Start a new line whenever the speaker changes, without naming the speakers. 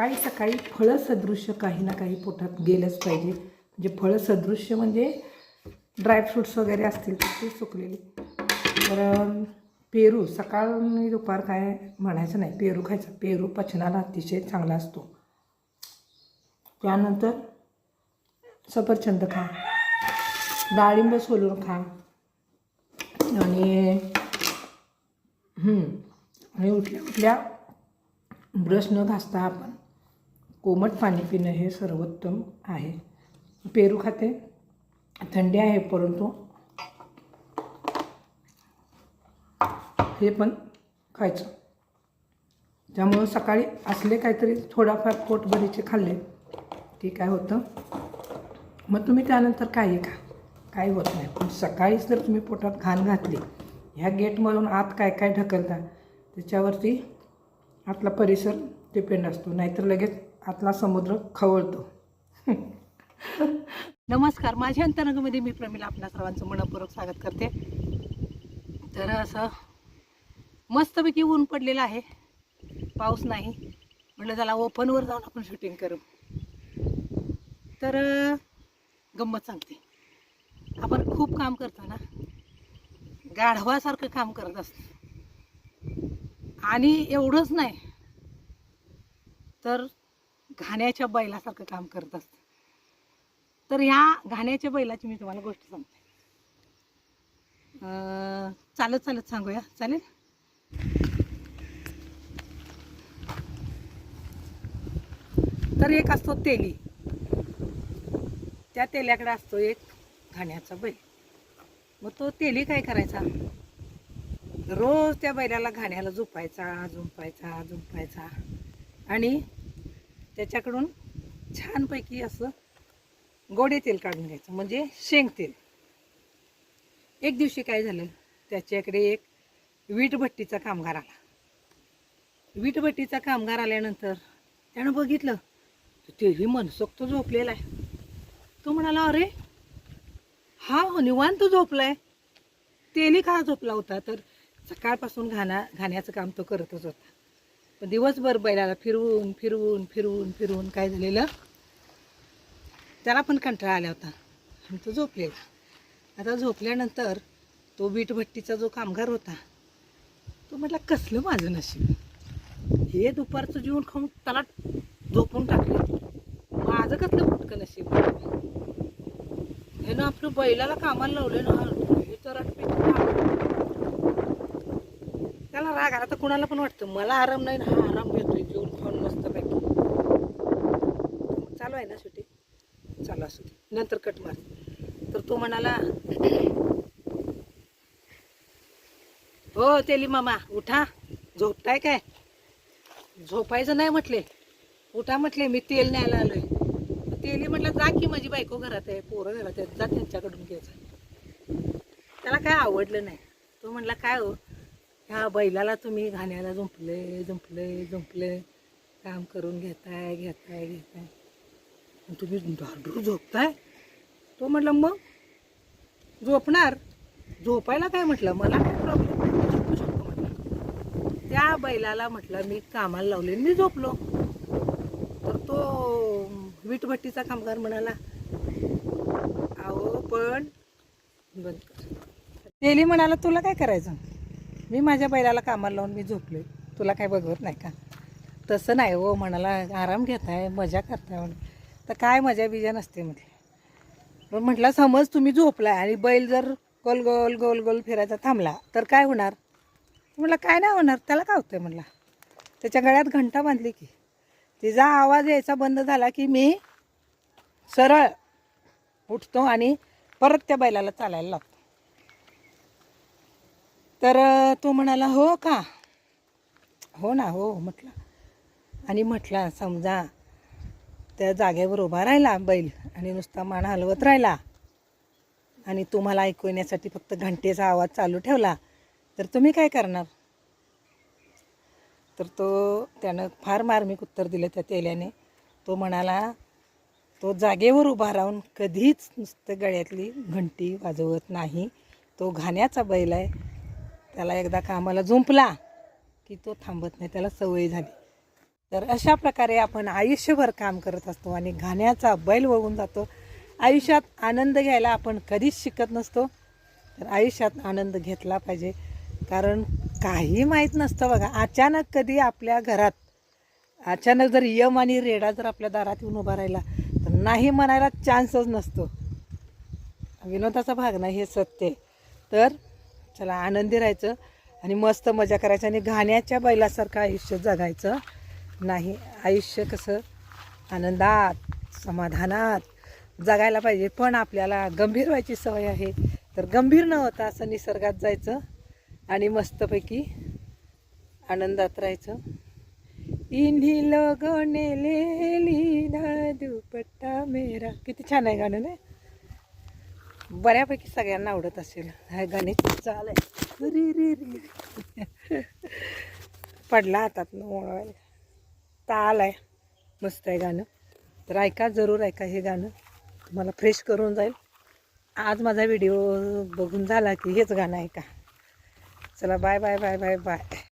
सकाळी सकाळी फळं सदृश्य काही ना काही पोटात गेलंच पाहिजे. म्हणजे फळं सदृश्य म्हणजे ड्रायफ्रूट्स वगैरे असतील तर ते सुकलेले. तर पेरू सकाळ आणि दुपार काय म्हणायचं नाही. पेरू खायचा. पेरू पचनाला अतिशय चांगला असतो. त्यानंतर सफरचंद खा. डाळिंब सोलून खा. आणि आणि उठल्या उठल्या ब्रश न घासता आपण कोमट पाणी पिणं हे सर्वोत्तम आहे. पेरू खाते. थंडी आहे परंतु हे पण खायचं. त्यामुळं सकाळी असले काहीतरी थोडाफार पोटभरीचे खाल्ले की काय होतं? मग तुम्ही त्यानंतर काही खा. काही होत नाही. पण सकाळीच जर तुम्ही पोटात घाण घातली ह्या गेटमधून आत काय काय ढकलता त्याच्यावरती आतला परिसर डिपेंड असतो. नाहीतर लगेच आतला समुद्र खवळतो. नमस्कार माझ्या अंतरंगमध्ये मी प्रमिला आपल्या सर्वांचं मनपूर्वक स्वागत करते. तर असं मस्तपैकी ऊन पडलेलं आहे. पाऊस नाही. म्हटलं त्याला ओपनवर जाऊन आपण शूटिंग करू. तर गंमत सांगते. आपण खूप काम करतो ना गाढवासारखं काम करत असतो. आणि एवढंच नाही. तर घाण्याच्या बैलासारखं काम करत असतं. तर ह्या घाण्याच्या बैलाची मी तुम्हाला गोष्ट सांगते. चालत चालत सांगूया. चालेल? तर एक असतो तेली. त्या तेल्याकडे असतो एक घाण्याचा बैल. मग तो तेली काय करायचा? रोज त्या बैलाला घाण्याला झोपायचा झुंपायचा झुंपायचा. आणि त्याच्याकडून छानपैकी असं गोडे तेल काढून घ्यायचं म्हणजे शेंग तेल. एक दिवशी काय झालं त्याच्याकडे एक वीटभट्टीचा कामगार आला. वीटभट्टीचा कामगार आल्यानंतर त्यानं बघितलं तर तेही मनसोक्त झोपलेला आहे. तो म्हणाला अरे हा हो निवांत झोपलाय. तेली का झोपला होता? तर सकाळपासून घाणा घाण्याचं काम तो करतच होता. दिवसभर बैलाला फिरवून फिरवून फिरवून फिरवून काय झालेलं? त्याला पण कंटाळा आला होता. आणि तो झोपलेला. आता झोपल्यानंतर तो वीटभट्टीचा जो कामगार होता तो म्हटला कसलं माझं नशीब? हे दुपारचं जेवण खाऊन त्याला झोपून टाकलं. माझं कसलं फुटकं नशीब? हे ना आपलं बैलाला कामाला लावलं ना हे तर ना राग आता तर कुणाला पण वाटतं. मला आराम नाही ना हा आराम घेतोय जेवण खाऊन मस्त पैकी. चालू आहे ना सुटी चालू असू दे. नंतर कट मार. तर तो म्हणाला हो तेली मामा उठा. झोपताय काय? झोपायचं नाही म्हटले. उठा म्हटले मी तेल न्यायला आलोय. तेली म्हटलं जा की माझी बायको घरात आहे. पोरं घरात आहेत. जा त्यांच्याकडून घ्यायचं त्याला काय आवडलं नाही. तो म्हटला काय हो? ह्या बैलाला तुम्ही घाण्याला झुंपले झुंपले झुंपले? काम करून घेताय घेताय घेताय. आणि तुम्ही धाडूर झोपताय? तो म्हटलं मग? झोपणार? झोपायला काय म्हटलं? मला काय प्रॉब्लेम झोपू शकतो म्हटलं. त्या बैलाला म्हटलं मी कामाला लावले मी झोपलो. तर तो वीटभट्टीचा कामगार म्हणाला अहो पण बंद तेली म्हणाला तुला काय करायचं? मी माझ्या बैलाला कामाला लावून मी झोपले तुला काय बघवत नाही का? तसं नाही हो म्हणाला आराम घेताय मजा करताय. म्हणून तर काय मजा बिजा नसते म्हटले. पण म्हटलं समज तुम्ही झोपलाय आणि बैल जर गोल गोल गोल गोल फिरायचा थांबला तर काय होणार? म्हटलं काय नाही होणार त्याला काय होतंय म्हटलं. त्याच्या गळ्यात घंटा बांधली की. तिचा आवाज यायचा बंद झाला की मी सरळ उठतो आणि परत त्या बैलाला चालायला लागतो तर तो म्हणाला हो का? हो ना हो म्हटलं. आणि म्हटला समजा त्या जागेवर उभा राहिला बैल आणि नुसता मान हलवत राहिला आणि तुम्हाला ऐकू येण्यासाठी फक्त घंटेचा आवाज चालू ठेवला तर तुम्ही काय करणार? तर तो त्यानं फार मार्मिक उत्तर दिलं त्या तेल्याने. तो म्हणाला तो जागेवर उभा राहून कधीच नुसतं गळ्यातली घंटी वाजवत नाही. तो घाण्याचा बैल आहे. त्याला एकदा कामाला झुंपला की तो थांबत नाही त्याला सवय झाली. तर अशा प्रकारे आपण आयुष्यभर काम करत असतो आणि घाण्याचा बैल वळून जातो. आयुष्यात आनंद घ्यायला आपण कधीच शिकत नसतो. तर आयुष्यात आनंद घेतला पाहिजे. कारण काही माहीत नसतं बघा अचानक कधी आपल्या घरात अचानक जर यम आणि रेडा जर आपल्या दारात येऊन उभा राहिला तर नाही म्हणायला चान्सच नसतो. विनोदाचा भाग नाही हे सत्य तर चला आनंदी राहायचं आणि मस्त मजा करायचं आणि घाण्याच्या बैलासारखं आयुष्य जगायचं. नाही आयुष्य कसं? आनंदात समाधानात जगायला पाहिजे. पण आपल्याला गंभीर व्हायची सवय आहे. तर गंभीर न होता असं निसर्गात जायचं आणि मस्तपैकी आनंदात राहायचं. इन्ही लगने ने ना दुपट्टा मेरा. किती छान आहे गाणं नाही? बऱ्यापैकी सगळ्यांना आवडत असेल. हा गाणे चाल आहे रे रे रे. पडला हातात ओळवायला. ताल आहे मस्त आहे गाणं. तर ऐका जरूर ऐका हे गाणं. तुम्हाला फ्रेश करून जाईल. आज माझा व्हिडिओ बघून झाला की हेच गाणं ऐका. चला bye bye bye bye bye